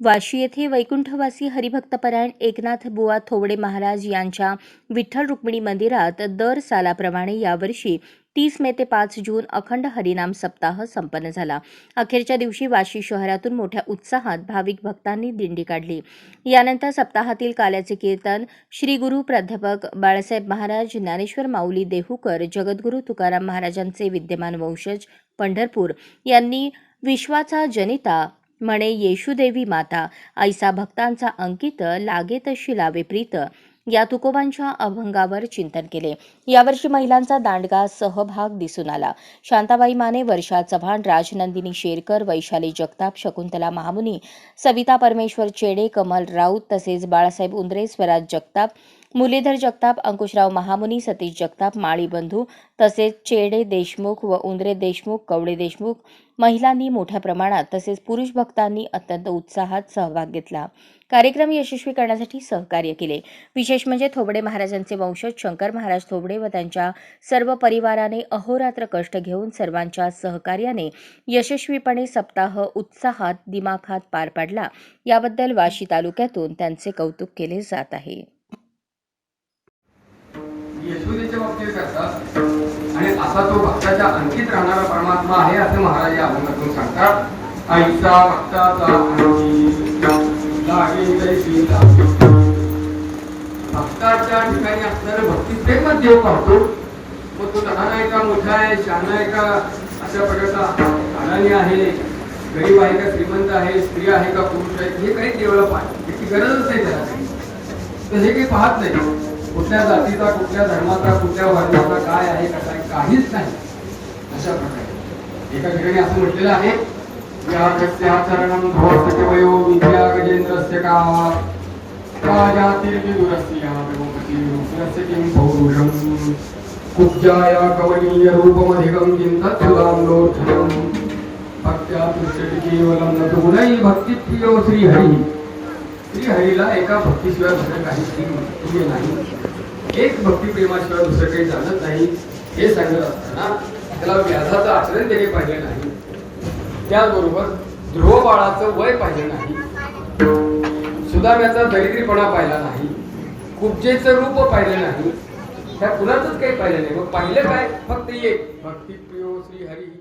वाशी येथे वैकुंठवासी हरिभक्तपरायण एकनाथ बुवा थोवडे महाराज यांच्या विठ्ठल रुक्मिणी मंदिरात दर सालाप्रमाणे यावर्षी तीस मे ते पाच जून अखंड हरिनाम सप्ताह संपन्न झाला. अखेरच्या दिवशी वाशी शहरातून मोठ्या उत्साहात भाविक भक्तांनी दिंडी काढली. यानंतर सप्ताहातील काल्याचे कीर्तन श्री गुरु प्राध्यापक बाळासाहेब महाराज ज्ञानेश्वर माऊली देहूकर जगद्गुरू तुकाराम महाराजांचे विद्यमान वंशज पंढरपूर यांनी विश्वाचा जनिता म्हणे येशुदेवी माता ऐसा भक्तांचा अंकित लागे तशी लावे प्रीत या तुकोबांच्या अभंगावर चिंतन केले. यावर्षी महिलांचा दांडगा सहभाग दिसून आला. शांताबाई माने वर्षा चव्हाण राजनंदिनी शेरकर वैशाली जगताप शकुंतला महामुनी सविता परमेश्वर चेडे कमल राऊत तसेच बाळासाहेब उंद्रे स्वराज जगताप मुरलीधर जगताप अंकुशराव महामुनी सतीश जगताप माळी बंधू तसेच चेडे देशमुख व उंद्रे देशमुख कवडे देशमुख महिलांनी मोठ्या प्रमाणात तसेच पुरुष भक्तांनी अत्यंत उत्साहात सहभाग घेतला. कार्यक्रम यशस्वी करण्यासाठी सहकार्य केले. विशेष म्हणजे थोबडे महाराजांचे वंशज शंकर महाराज थोबडे व त्यांच्या सर्व परिवाराने अहोरात्र कष्ट घेऊन सर्वांच्या सहकार्याने यशस्वीपणे सप्ताह उत्साहात दिमाखात पार पाडला. याबद्दल वाशी तालुक्यातून त्यांचे कौतुक केले जात आहे. यशोदेच्या बाबतीत करतात. आणि असा तो भक्ताच्या अंकित राहणारा परमात्मा आहे असं महाराज या अभंगातून सांगतात. आईचा भक्ताचा भक्ताच्या ठिकाणी असणारे भक्ती प्रेमच देव पाहतो. मग तो लहान आहे का मोठा आहे शहाणा आहे का अशा प्रकारचा अडाणी आहे. गरीब आहे का श्रीमंत आहे स्त्री आहे का पुरुष आहे हे काही देवाला पाहत त्याची गरजच नाही त्याला. तर हे काही पाहत नाही. कुठल्या जातीचा कुठल्या धर्माचा कुठल्या वर्णाचा काय आहे कसा काहीच नाही. अशा प्रकारे. एका ठिकाणी असं म्हटलेलं आहे या चरणम धोस्तके वयो विद्या गजेंद्रस्य किं कुब्जाया कवनीय रूपमधिकं भक्त्या तुष्यति केवलं न तु भक्तिप्रियो श्रीहरिः. श्रीहरीला एका भक्तीशिवाय दुसरं काही प्रिय नाही. एक भक्तिप्रेमाशिवाय दुसरं काही जाणत नाही. हे सांगत असताना त्याला व्याधाचं आचरण त्याने पाहिजे नाही. त्याचबरोबर ध्रुव बाळाचं वय पाहिलं नाही. सुदाम्याचा दरिद्रीपणा पाहिला नाही. कुब्जेचं रूप पाहिलं नाही. ह्या कुणाचंच काही पाहिलं नाही. मग पाहिलं काय? फक्त एक भक्तिप्रियो श्रीहरी.